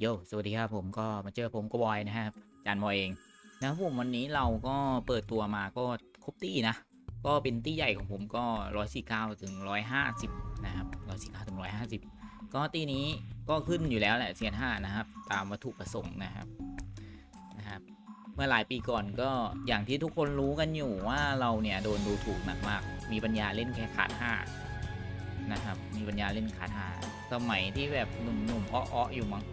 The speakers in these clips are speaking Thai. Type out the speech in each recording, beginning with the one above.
โย สวัสดีครับผมก็มาเจอผมกบอยนะครับ จานมอเองนะครับผมวันนี้เราก็เปิดตัวมาก็ครบตี้นะ ก็เป็นตี้ใหญ่ของผมก็149ถึง150นะครับ149ถึง150ก็ตี้นี้ก็ขึ้นอยู่แล้วแหละเซียน5นะครับ ตามวัตถุประสงค์นะครับนะครับ เมื่อหลายปีก่อนก็อย่างที่ทุกคนรู้กันอยู่ว่าเราเนี่ยโดนดูถูกหนักมาก มีปัญญาเล่นแค่ขาด5นะครับ มีปัญญาเล่นขาด5สมัยที่แบบหนุ่มๆอ้อๆอยู่มั้ง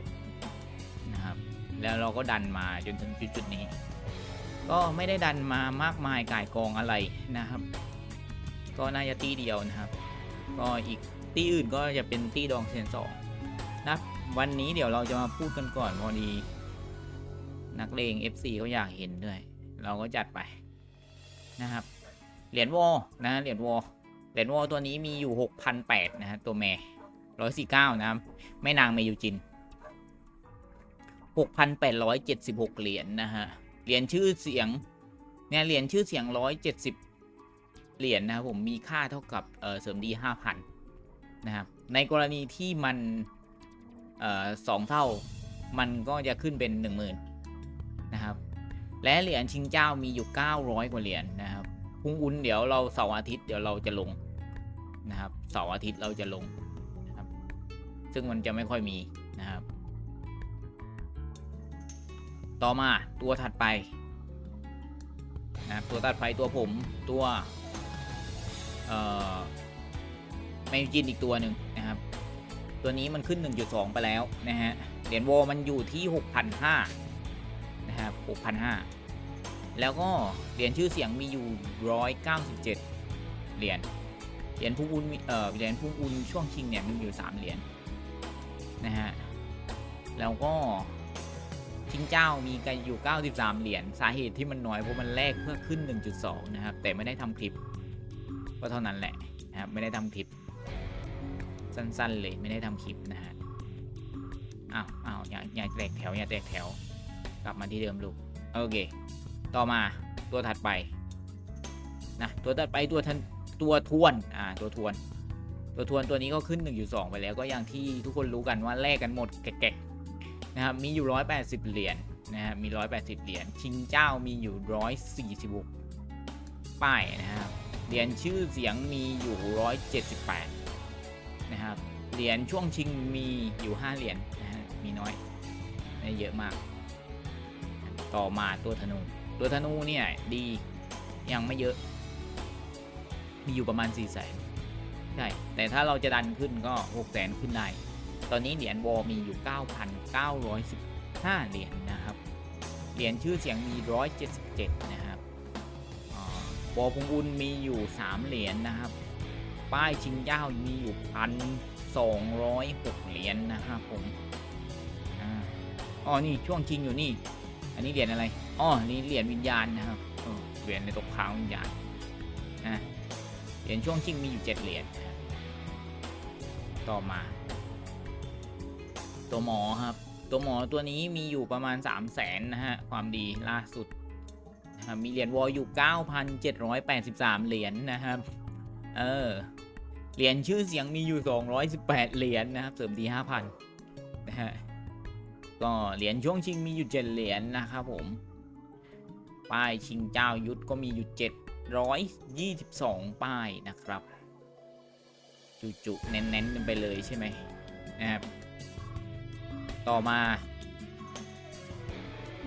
แล้วเราก็ดันมาจนถึงจุดนี้ ก็ไม่ได้ดันมามากมายก่ายกองอะไรนะครับ ก็น่าจะตีเดียวนะครับ ก็อีกตีอื่นก็จะเป็นตีดองเซียนสองนะวันนี้เดี๋ยวเราจะมาพูดกันก่อนพอดี นักเลง FC เขาอยากเห็นด้วย เราก็จัดไปนะครับ เหรียญวอลนะเหรียญวอลเหรียญวอลตัวนี้มีอยู่6,008นะฮะตัวแม่149นะครับแม่นางเมยูจิน 6,876 เหรียญนะฮะ เหรียญชื่อเสียง เนี่ย เหรียญชื่อเสียง 170 เหรียญนะครับผมมีค่าเท่ากับเออเสริมดี 5,000 นะครับ ในกรณีที่มันออสองเท่า มันก็จะขึ้นเป็น 10,000 นะครับ และเหรียญชิงเจ้ามีอยู่ 900 กว่าเหรียญนะครับพุ่งอุ้นเดี๋ยวเราเสาร์อาทิตย์เดี๋ยวเราจะลงนะครับเสาร์อาทิตย์เราจะลงนะครับ ซึ่งมันจะไม่ค่อยมีนะครับ ต่อมาตัวถัดไปนะครับตัวถัดไปตัวผมตัวเอ่อแมวจินอีกตัวหนึ่งนะครับ ตัวนี้มันขึ้น 1.2 ไปแล้วนะฮะเหรียญโวมันอยู่ที่ 6,500นะครับ6,500 แล้วก็เหรียญชื่อเสียงมีอยู่ 197 เหรียญเหรียญพุ่งอุนเอ่อเหรียญพุ่งอุนช่วงชิงเนี่ยมีอยู่ 3 เหรียญนะฮะแล้วก็ ชิงเจ้ามีกันอยู่ 93 เหรียญสาเหตุที่มันน้อยเพราะมันแลกเพื่อขึ้น 1.2 นะครับ แต่ไม่ได้ทำคลิป ก็เท่านั้นแหละนะครับไม่ได้ทำคลิป สั้นๆเลยไม่ได้ทำคลิปนะฮะอ้าวอ้าวอย่าอย่าแตกแถวอย่าแตกแถว กลับมาที่เดิมลูกโอเค ต่อมาตัวถัดไปนะตัวถัดไปตัวทันตัวทวนอ่าตัวทวน ตัวทวนตัวนี้ก็ขึ้น 1.2 ไปแล้วก็อย่างที่ทุกคนรู้กันว่าแลกกันหมดแกะ นะครับมีอยู่ 180 เหรียญนะฮะมี 180 เหรียญชิงเจ้ามีอยู่ 146 ป้ายนะครับเหรียญชื่อเสียงมีอยู่ 178 นะครับเหรียญช่วงชิงมีอยู่ 5 เหรียญนะฮะมีน้อยไม่เยอะมาก ต่อมาตัวธนู ตัวธนูเนี่ยดียังไม่เยอะ มีอยู่ประมาณ4แสนใช่ แต่ถ้าเราจะดันขึ้นก็6แสนขึ้นได้ ตอนนี้เหรียญวอมีอยู่ 9,915 เหรียญนะครับ เหรียญชื่อเสียงมี 177 นะครับวอพงอุนมีอยู่ 3 เหรียญนะครับ ป้ายชิงเจ้ามีอยู่1,206เหรียญนะครับผมอ๋อ นี่ช่วงชิงอยู่นี่ อันนี้เหรียญอะไร อ๋อ นี่เหรียญวิญญาณนะครับเหรียญในตกค้างวิญญาณนะเหรียญช่วงชิงมีอยู่7เหรียญต่อมา ตัวหมอครับ ตัวหมอตัวนี้มีอยู่ประมาณ 3 0 0แสนนะฮะ ความดีล่าสุดนะครับมีเหรียญวอลอยู่ 9,783 เหรียญนะครับ เออ เหรียญชื่อเสียงมีอยู่ 218 เหรียญนะครับ เสริมดี5,000นะฮะ ก็เหรียญช่วงชิงมีอยู่ 7 เหรียญนะครับผม ป้ายชิงเจ้ายุทธก็มีอยู่ 722 ป้ายนะครับ จุๆเน้นๆไปเลยใช่ไหมนะครับ ต่อมา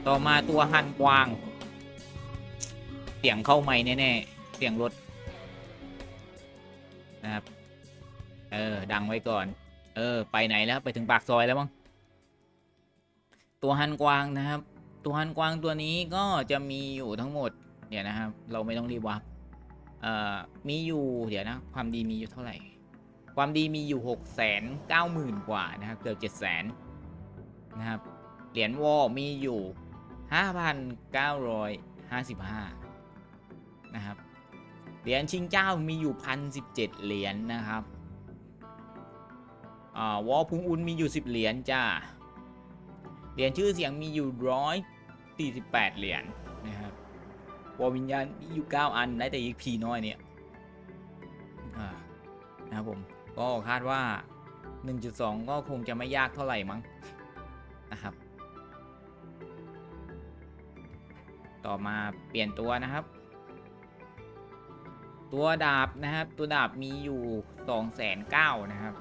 ต่อมาตัวฮันกวาง เสียงเข้าไม่แน่ๆ เสียงรถ นะครับ เออ ดังไว้ก่อน เออ ไปไหนแล้วไปถึงปากซอยแล้วมั้ง ตัวฮันกวางนะครับ ตัวฮันกวางตัวนี้ก็จะมีอยู่ทั้งหมดเดี๋ยนะครับ เราไม่ต้องรีบวับเอ่อ มีอยู่เดี๋ยวนะ ความดีมีอยู่เท่าไหร่ความดีมีอยู่หกแสนเก้าหมื่นกว่า นะครับ เกือบเจ็ดแส นะครับ เหรียญวอลมีอยู่ห้าพันเก้าร้อยห้าสิบห้านะครับ เหรียญชิงเจ้ามีอยู่พันสิบเจ็ดเหรียญนะครับอ่าวอลพุงอุนมีอยู่สิบเหรียญจ้า เหรียญชื่อเสียงมีอยู่ร้อยสี่สิบแปดเหรียญนะครับ วอลวิญญาณมีอยู่เก้าอันได้แต่อีกพีน้อยเนี่ยนะครับผม ก็คาดว่า 1.2 ก็คงจะไม่ยากเท่าไหร่มั้ง ต่อมาเปลี่ยนตัวนะครับ ตัวดาบนะครับ ตัวดาบมีอยู่สองแสนเก้านะครับ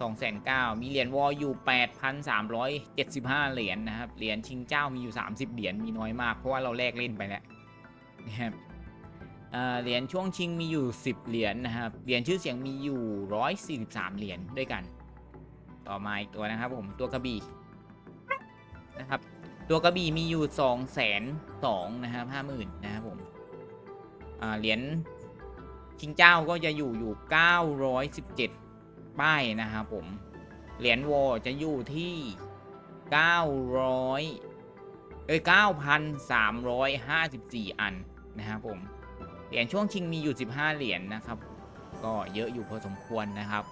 สองแสนเก้ามีเหรียญวอลอยู่แปดพันสามร้อยเจ็ดสิบห้าเหรียญนะครับ เหรียญชิงเจ้ามีอยู่สามสิบเหรียญมีน้อยมากเพราะว่าเราแลกเล่นไปแล้วนะครับเหรียญช่วงชิงมีอยู่สิบเหรียญนะครับ เหรียญชื่อเสียงมีอยู่ร้อยสี่สิบสามเหรียญด้วยกัน ต่อมาอีกตัวนะครับผมตัวกระบี่นะครับ ตัวกระบี่มีอยู่สองแสนสองนะครับห้าหมื่นนะครับผมเหรียญชิงเจ้าก็จะอยู่อยู่เก้าร้อยสิบเจ็ดป้ายนะครับผม เหรียญวอจะอยู่ที่เก้าร้อยเอ้ยเก้าพันสามร้อยห้าสิบสี่อันนะครับผม เหรียญช่วงชิงมีอยู่สิบห้าเหรียญนะครับ ก็เยอะอยู่พอสมควรนะครับ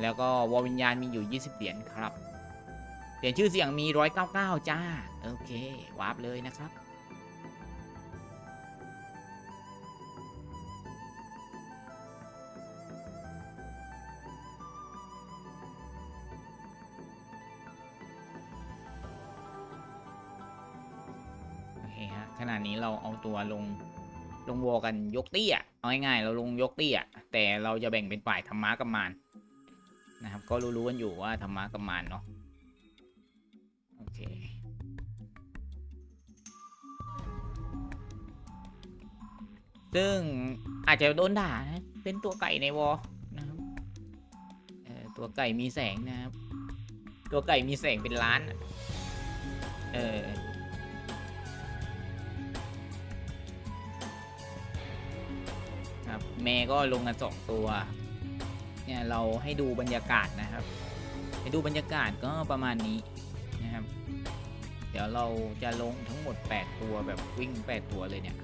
แล้วก็วอวิญญาณมีอยู่ 20 เหรียญครับ เหรียญชื่อเสียงมี 199 จ้า โอเควาร์ปเลยนะครับ โอเคฮะขณะนี้เราเอาตัวลงลงวอกันยกเตี้ยเอาง่ายๆเราลงยกเตี้ยแต่เราจะแบ่งเป็นฝ่ายธรรมะกับมารนะครับ ก็รู้ๆกันอยู่ว่าธรรมะกับมารเนาะ ซึ่งอาจจะโดนด่านะเป็นตัวไก่ในวอนะครับตัวไก่มีแสงนะครับ ตัวไก่มีแสงเป็นล้านเออครับเมย์ก็ลงกันสองตัว เนี่ยเราให้ดูบรรยากาศนะครับ ให้ดูบรรยากาศก็ประมาณนี้นะครับ เดี๋ยวเราจะลงทั้งหมด 8 ตัวแบบวิ่ง 8 ตัวเลยเนี่ย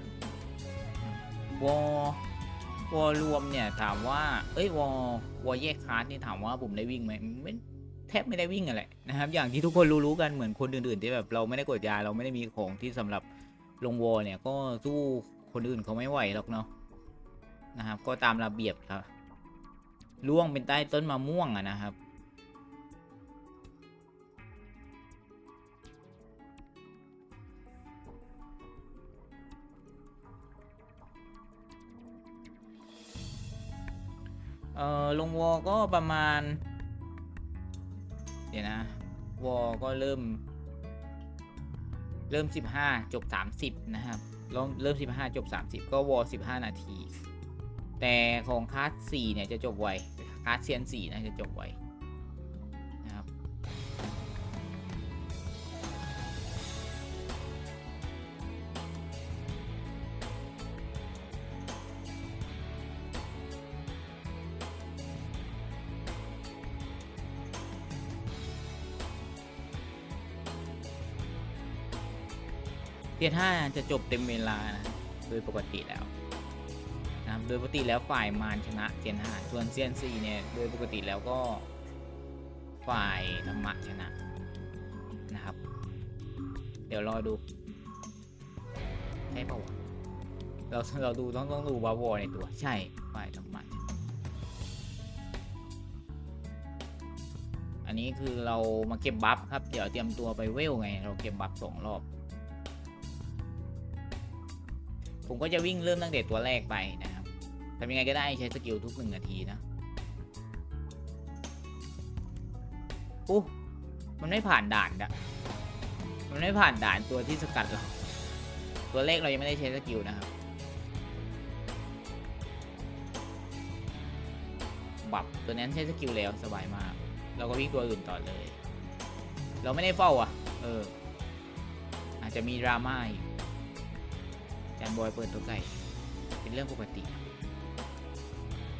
วอวอรวมเนี่ยถามว่า เอ้ยวอวอแยกคลาสนี่ถามว่าผมได้วิ่งไหมไม่แทบไม่ได้วิ่งอะไรนะครับ อย่างที่ทุกคนรู้ๆกันเหมือนคนอื่นๆที่แบบเราไม่ได้กดยาเราไม่ได้มีของที่สำหรับลงวอเนี่ยก็สู้คนอื่นเขาไม่ไหวหรอกเนาะนะครับ ก็ตามระเบียบครับล่วงเป็นใต้ต้นมะม่วงอะนะครับ เอ่อลงวอก็ประมาณ เดี๋ยวนะ วอก็เริ่ม เริ่ม 15 จบ 30 นะครับ เริ่มเริ่ม 15 จบ 30 ก็วอ15 นาที แต่ของคลาส4เนี่ยจะจบไวคลาสเซียน4นะจะจบไว เทียห้าจะจบเต็มเวลานะโดยปกติแล้วนะครับโดยปกติแล้วฝ่ายมารชนะเทียนห้าส่วนเซียนซีเนี่ยโดยปกติแล้วก็ฝ่ายธรรมะชนะนะครับ เดี๋ยวรอดูใช่ปะวะเราเราดูต้องต้องดูบาวอในตัวใช่ฝ่ายธรรมะอันนี้คือเรามาเก็บบัฟครับ เดี๋ยวเตรียมตัวไปเวลไง เราเก็บบัฟสองรอบ ผมก็จะวิ่งเริ่มตั้งแต่ตัวแรกไปนะครับทำยังไงก็ได้ใช้สกิลทุกหนึ่งนาทีนะอู้มันไม่ผ่านด่านอะมันไม่ผ่านด่านตัวที่สกัดเราตัวเลขเรายังไม่ได้ใช้สกิลนะครับบับตัวนั้นใช้สกิลแล้วสบายมาก เราก็วิ่งตัวอื่นต่อเลย เราไม่ได้เฝ้าอะ เออ อาจจะมีดราม่าอีก จานบอยเปิดตัวไก่ เป็นเรื่องปกติ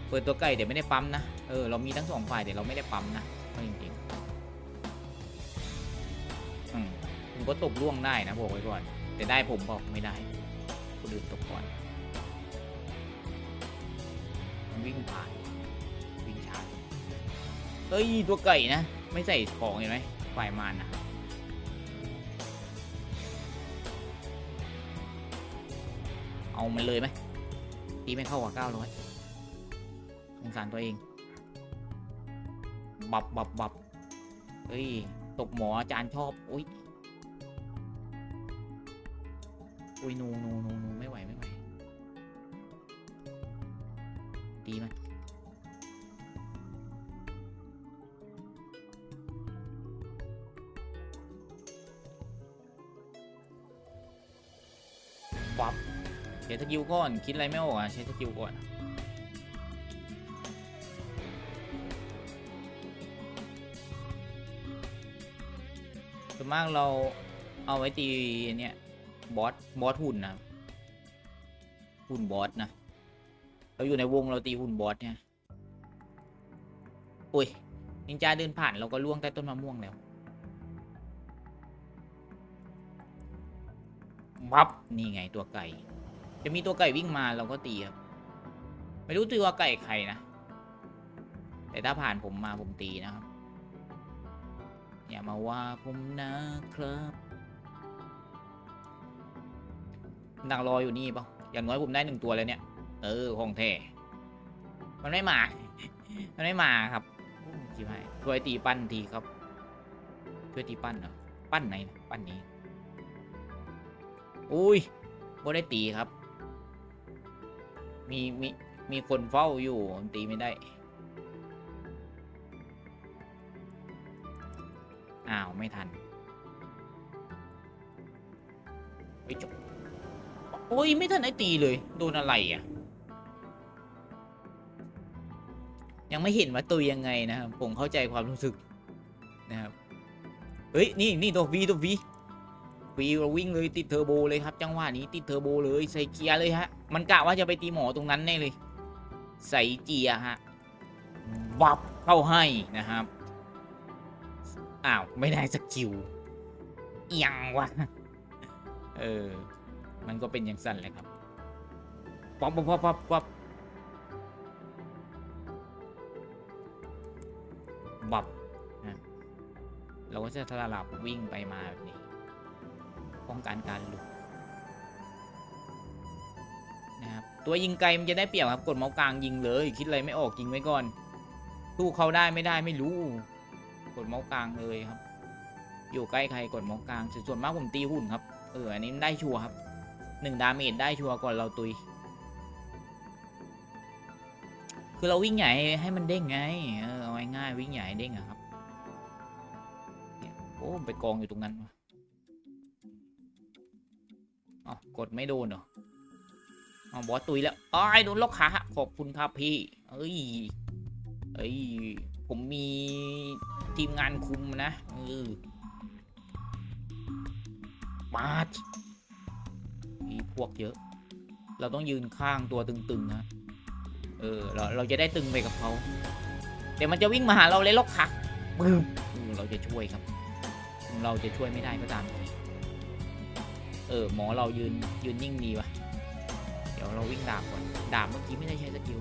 เปิดตัวไก่เดี๋ยวไม่ได้ปั๊มนะ เออเรามีทั้งสองฝ่ายแต่เราไม่ได้ปั๊มนะเอาจริงๆอืมผมก็ตกล่วงได้นะบอกไว้ก่อน แต่ได้ผมบอกไม่ได้คนอื่นตกก่อนวิ่งผ่านวิ่งช้าเฮ้ยตัวไก่นะ ไม่ใส่ของเห็นไหมฝ่ายมารนะ เอามันเลยไหมตีไม่เข้ากว่าเก้าร้อยสงสารตัวเอง บับบับบับเฮ้ยตบหมออาจารย์ชอบ อุ้ยอุ้ยนูนูนูนูไม่ไหวไม่ไหวตีมันปั๊บ เดี๋ยวสกิลก่อน คิดอะไรไม่ออกอะใช้สกิลก่อนส่วนมากเราเอาไว้ตีเนี่ยบอสบอสหุ่นนะหุ่นบอสนะเราอยู่ในวงเราตีหุ่นบอสเนี่ยอุ้ยนินจาเดินผ่านเราก็ล่วงใต้ต้นมะม่วงแล้วบับนี่ไงตัวไก่ จะมีตัวไก่วิ่งมาเราก็ตีครับ ไม่รู้ตัวไก่ใครนะ แต่ถ้าผ่านผมมาผมตีนะครับ อย่ามาว่าผมนะครับดังรออยู่นี่ปะอย่างน้อยผมได้หนึ่งตัวแล้วเนี่ย เออของแท้มันไม่มา มันไม่มาครับจิบหายช่วยตีปั้นทีครับ ช่วยตีปั้นเหรอ ปั้นไหน ปั้นนี้ อุ้ยบ่ได้ตีครับ มีมีมีคนเฝ้าอยู่ตีไม่ได้ อ้าว ไม่ทันไปจบ โอ้ย ไม่ทันไอตีเลย โดนอะไรอะ ยังไม่เห็นว่าตัวยังไงนะครับ ผมเข้าใจความรู้สึกนะครับ เฮ้ย นี่นี่ตัววีตัววี วีเราวิ่งเลยติดเทอร์โบเลยครับ จังหวะนี้ติดเทอร์โบเลยใส่เกียร์เลยฮะ มันกะว่าจะไปตีหมอตรงนั้นแน่เลย ใส่เกียร์ฮะบับเข้าให้นะครับ อ้าว ไม่ได้สกิลเอียงวะเออ มันก็เป็นอย่างสั้นเลยครับป๊อปป๊อปป๊อปป๊อปป๊อปบับนะเราก็จะสลับวิ่งไปมาแบบนี้ ป้องกันการหลุดนะครับตัวยิงไกลมันจะได้เปรียบครับกดเมาส์กลางยิงเลย คิดอะไรไม่ออกยิงไว้ก่อนสู้เขาได้ไม่ได้ไม่รู้ กดเมาส์กลางเลยครับ อยู่ใกล้ใครกดเมาส์กลางส่วนมากผมตีหุ่นครับเอออันนี้ได้ชัวร์ครับหนึ่งดาเมจได้ชัวร์ก่อนเราตุย คือเราวิ่งใหญ่ให้มันเด้งไงเออเอาง่ายๆวิ่งใหญ่เด้งอะครับโอ้ไปกองอยู่ตรงนั้นวะ อ๋อกดไม่โดนเหรออ๋อบอสตุยแล้วอ้ายโดนล็อกขาขอบคุณครับพี่ เอ้ย เอ้ย ผมมีทีมงานคุมนะเออมาดมีพวกเยอะ เราต้องยืนข้างตัวตึงๆนะ เออ เราเราจะได้ตึงไปกับเขาเดี๋ยวมันจะวิ่งมาหาเราเลยล็อกขาบึ้มอืมเราจะช่วยครับ เราจะช่วยไม่ได้ก็ตาม ออหมอเรายืนยืนนิ่งดีวะเดี๋ยวเราวิ่งดาบก่อนดาบเมื่อกี้ไม่ได้ใช้สกิล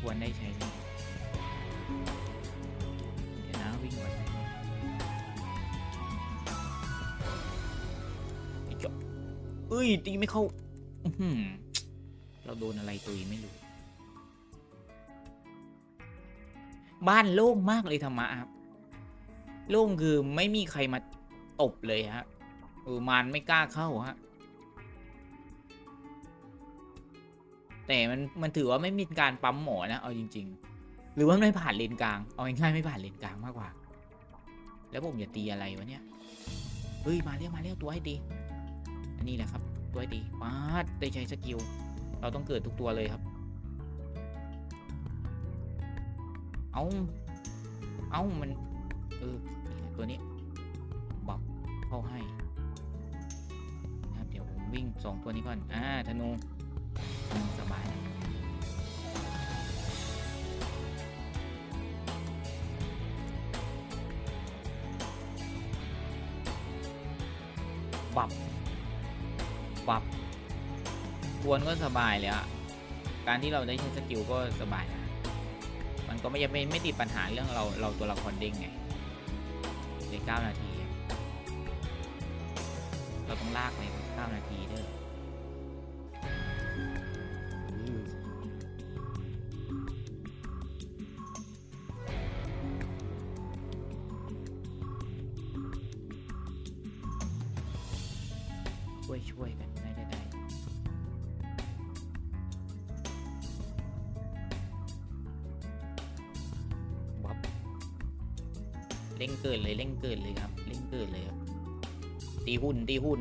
ควรได้ใช้เลยเดี๋ยวนะวิ่งก่อนไอ้เจาะเอ้ยตีไม่เข้าเราโดนอะไรตุยไม่รู้บ้านโล่งมากเลยธรรมะครับ โล่งคือไม่มีใครมาตบเลยฮะ เออมันไม่กล้าเข้าฮะ แต่มันมันถือว่าไม่มีการปั๊มหมอนะ เอาจริง ๆ หรือว่าไม่ผ่านเลนกลาง เอาง่ายๆไม่ผ่านเลนกลางมากกว่า แล้วผมจะตีอะไรวะเนี่ย เฮ้ยมาเรียกมาเรียกตัวให้ดี อันนี้แหละครับ ตัวให้ดีปาดได้ใช้สกิล เราต้องเกิดทุกตัวเลยครับ เอาเอามัน เออ ตัวนี้บับเข้าให้ วิ่งสองตัวนี้ก่อน อ่า ธนู สบายนะบับ บับ ควนก็สบายเลยอะการที่เราได้ใช้สกิลก็สบายนะ มันก็ไม่ยังไม่ไม่ติดปัญหาเรื่องเราเราตัวละครเด้งไงในเก้านาที เราต้องลากไป 9 นาทีเด้อช่วยช่วยกันไม่ได้ไดบ๊อบเร่งเกินเลยเร่งเกินเลยครับ เร่งเกินเลยครับ ตีหุ่นตีหุ่น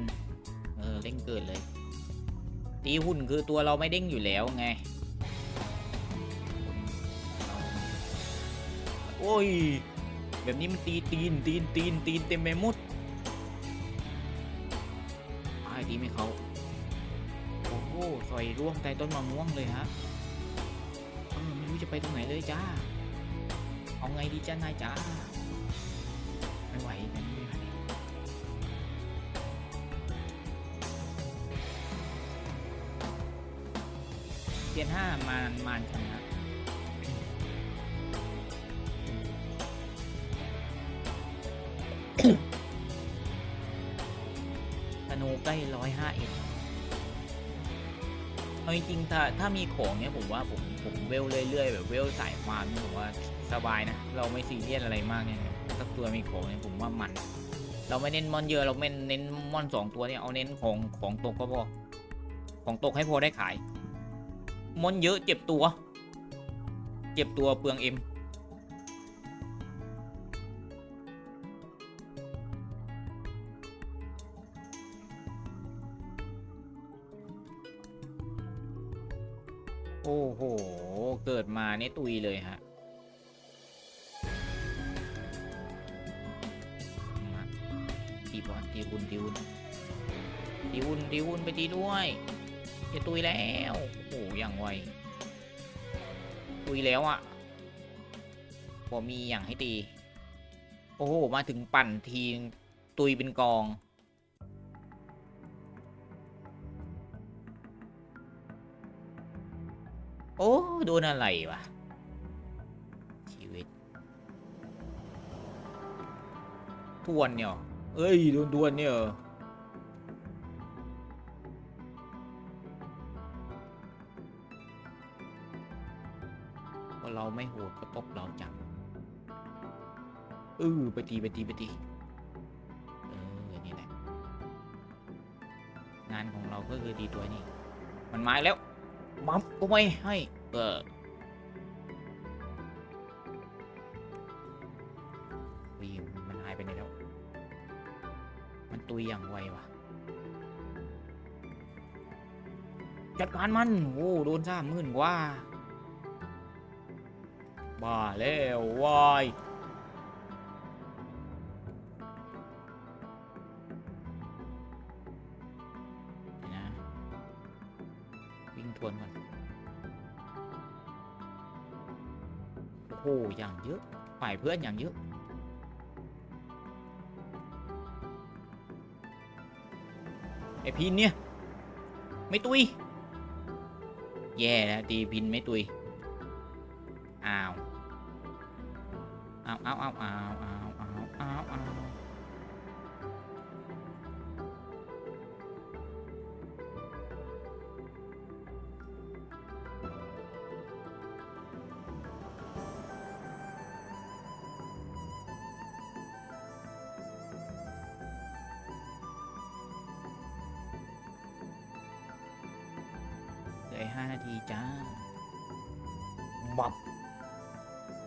กิดเลย ตีหุ่นคือตัวเราไม่เด้งอยู่แล้วไง โอ้ย แบบนี้มันตีตีนตีนตีนตีนเต็มไปหมดไอ้ตีไม่เขาโอ้โหซอยร่วงใต้ต้นมะม่วงเลยฮะเออไม่รู้จะไปตรงไหนเลยจ้า เอาไงดีจ้านายจ้า ไม่ไหวไม่ไเทียนห้ามานมานชนะธนูใกล้ร้อยห้าเอ็ดเอาจริงๆถ้าถ้ามีของเนี้ยผมว่าผมผมเวลเรื่อยๆแบบเวลสายฟาร์มนี่ผมว่าสบายนะ เราไม่ซีเรียสอะไรมากเนี่ยสักตัวมีของเนี่ยผมว่ามัน เราไม่เน้นมอนเยอะเราไม่เน้นมอนสองตัวเนี่ยเอาเน้นของของตกก็พอของตกให้พอได้ขาย มอนเยอะเจ็บตัว เจ็บตัวเปลืองเอ็มโอ้โห เกิดมาเนี่ตุยเลยฮะ ตีบอลตีวุนตีวุนตีวุนตีวุนไปตีด้วย จะตุยแล้วโอ้โหอย่างไวตุยแล้วอะ่ะพอมีอย่างให้ตี โอ้โห มาถึงปั่นทีตุยเป็นกอง โอ้ โดนอะไรวะ ชีวิต ทวนเนี่ยเหรอเอ้ย โดนทวนเนี่ย เราไม่โหดก็ตบเราจับเออไปตีไปตีไปตีเออนี่แหละงานของเราก็คือตีตัวนี้มันมาแล้วบัฟก็ไม่ให้เออวีมันหายไปไหนแล้ว มันตุยอย่างไววะจัดการมัน โอ้ โดนซ่าหมื่นกว่า บ้าแล้ววายนะวิ่งทวนก่อนโอ้โหอย่างเยอะฝ่ายเพื่อนอย่างเยอะไอพินเนี่ย ไม่ตุย แย่แล้วตีพินไม่ตุย หลือห้านาทีจ้าบับ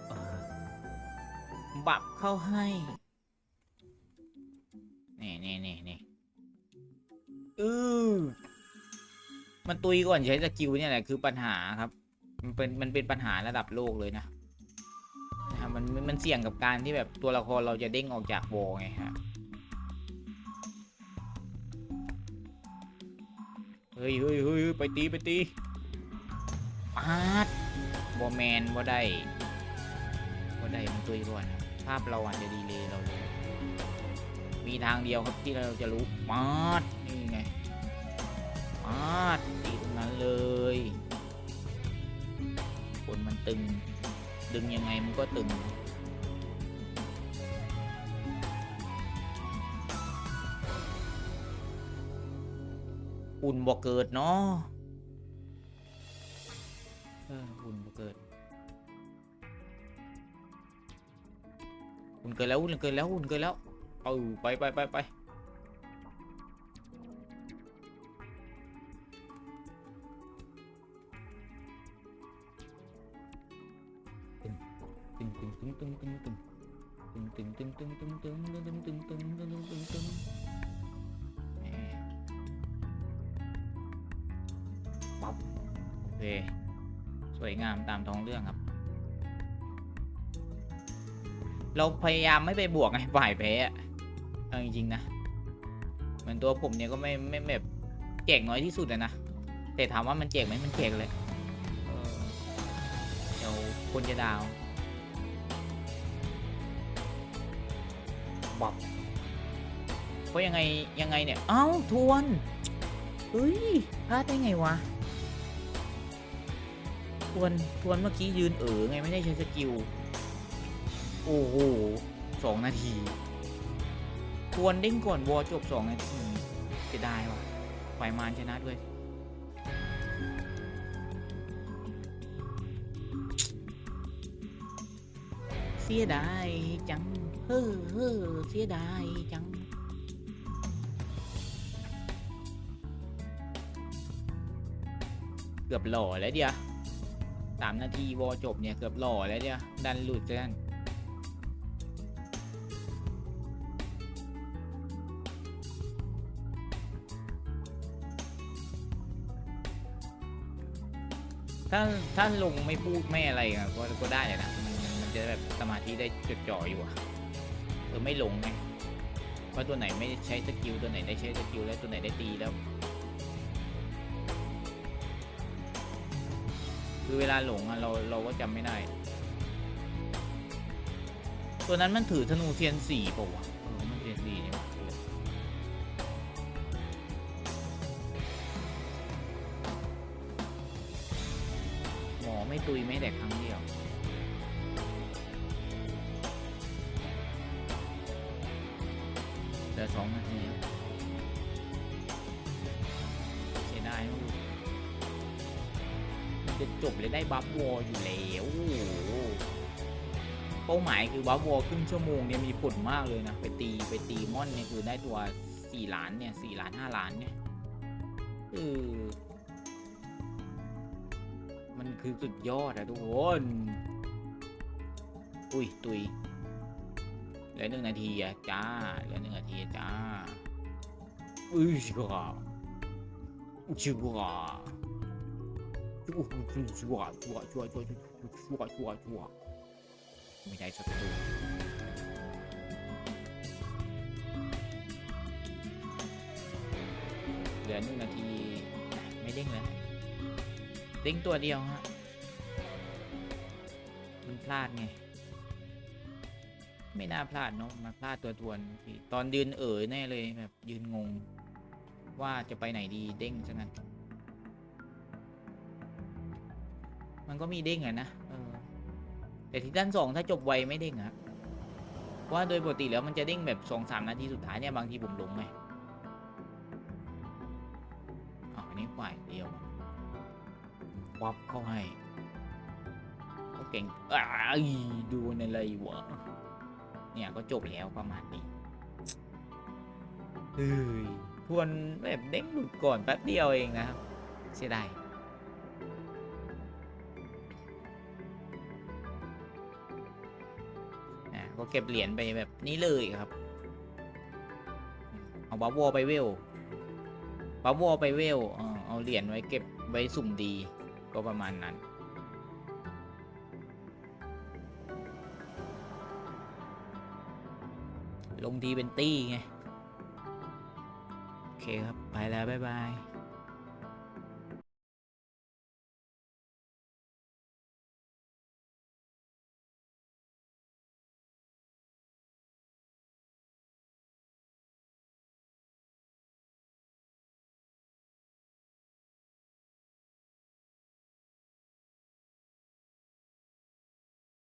เออบับเข้าให้นี่นี่นี่นี่อือมันตุยก่อนใช้สกิลเนี่ยแหละคือปัญหาครับ มันเป็นมันเป็นปัญหาระดับโลกเลยนะนะครับมันมันมันเสี่ยงกับการที่แบบตัวละครเราจะเด้งออกจากโบไงฮะ เฮ้ยเฮ้ยเฮ้ยไปตีไปตีปาดบอแมนบ่ได้บ่ได้มันตุยก่อนภาพเราอาจจะดีเลยเราเลยมีทางเดียวครับที่เราจะรู้มาดนี่ไงมาดตีตรงนั้นเลยคนมันตึง ดึงยังไงมันก็ตึง อุ่นบ่เกิดเนาะอุ่นบ่เกิด อุ่นเกิดแล้วอุ่นเกิดแล้วอุ่นเกิดแล้ว เอาไปไปไปไปตึงตึงตึงตึงตึงตึงตึงตึงตึงตึงตึงตึงตึงตึงตึงตึง เคสวยงามตามท้องเรื่องครับ เราพยายามไม่ไปบวกไงฝ่ายแพ้อะเอาจริงๆนะเหมือนตัวผมเนี่ยก็ไม่ไม่แบบเจ๋งน้อยที่สุดอะนะแต่ถามว่ามันเจ๋งไหมมันเจ๋งเลยเออเดี๋ยวคนจะดาวบับเพราะยังไงยังไงเนี่ย เอ้าทวนเฮ้ยพลาดได้ไงวะ ทวน ทวนเมื่อกี้ยืนเอ๋อไงไม่ได้ใช้สกิล โอ้โหสองนาที ทวนเด้งก่อนวอจบสองนาทีเสียดายว่ะไฟมานชนะด้วย เสียดายจัง เฮ้อเฮ้อเสียดายจังเกือบหล่อแล้วเดียว สามนาทีวอจบเนี่ยเกือบหล่อแล้วเดียดันหลุดกันถ้าถ้าลงไม่พูดไม่อะไรอะก็ก็ได้เลยนะมันมันมันจะแบบสมาธิได้จดจ่ออยู่อะเออไม่ลงไงว่าตัวไหนไม่ใช้สกิลตัวไหนได้ใช้สกิลแล้วตัวไหนได้ตีแล้ว คือเวลาหลงอะเราเราก็จำไม่ได้ ตัวนั้นมันถือธนูเทียนสี่ป่าวะเออมันเทียนสี่เนี่หว่าหมอไม่ตุยไม่แต่ครั้งเดียวเหลือสองนาที จะจบเลยได้บัฟวอลอยู่แล้วโอ้โหเป้าหมายคือบัฟวอลครึ่งชั่วโมงเนี่ยมีผลมากเลยนะ ไปตีไปตีมอนเนี่ยคือได้ตัวสี่ล้านเนี่ยสี่ล้านห้าล้านเนี่ยเออมันคือสุดยอดอะทุกคน อุ้ย ตุยเหลือหนึ่งนาทีอะจ้าเหลือหนึ่งนาทีจ้าอุ้ยชิบะชิบะ ชั่วชั่วชั่วชั่วชั่วชั่วชั่วไม่ได้สักตัวเหลือหนึ่งนาทีไม่เด้งแล้วเด้งตัวเดียวฮะ มันพลาดไง ไม่น่าพลาดเนาะมาพลาดตัวทวน ตอนยืนเอ๋ยแน่เลยแบบยืนงง ว่าจะไปไหนดีเด้งซะงั้น มันก็มีเด้งอะนะเออแต่ที่ด้านสองถ้าจบไวไม่เด้งอะเพราะว่าโดยปกติแล้วมันจะเด้งแบบสองสามนาทีสุดท้ายเนี่ยบางทีผมหลงไงอ๋ออันนี้ฝ่ายเดียววับเข้าให้เขาเก่งอ้ายดูในอะไรวะเนี่ยก็จบแล้วประมาณนี้เฮ้ยทวนแบบเด้งหลุดก่อนแป๊บเดียวเองนะครับเสียดาย ก็เก็บเหรียญไปแบบนี้เลยครับ เอาบัฟวอไปเวลบัฟวอไปเวลเออเอาเหรียญไว้เก็บไว้สุ่มดี ก็ประมาณนั้นลงทีเป็นตี้ไง โอเคครับ ไปแล้ว บ๊ายบาย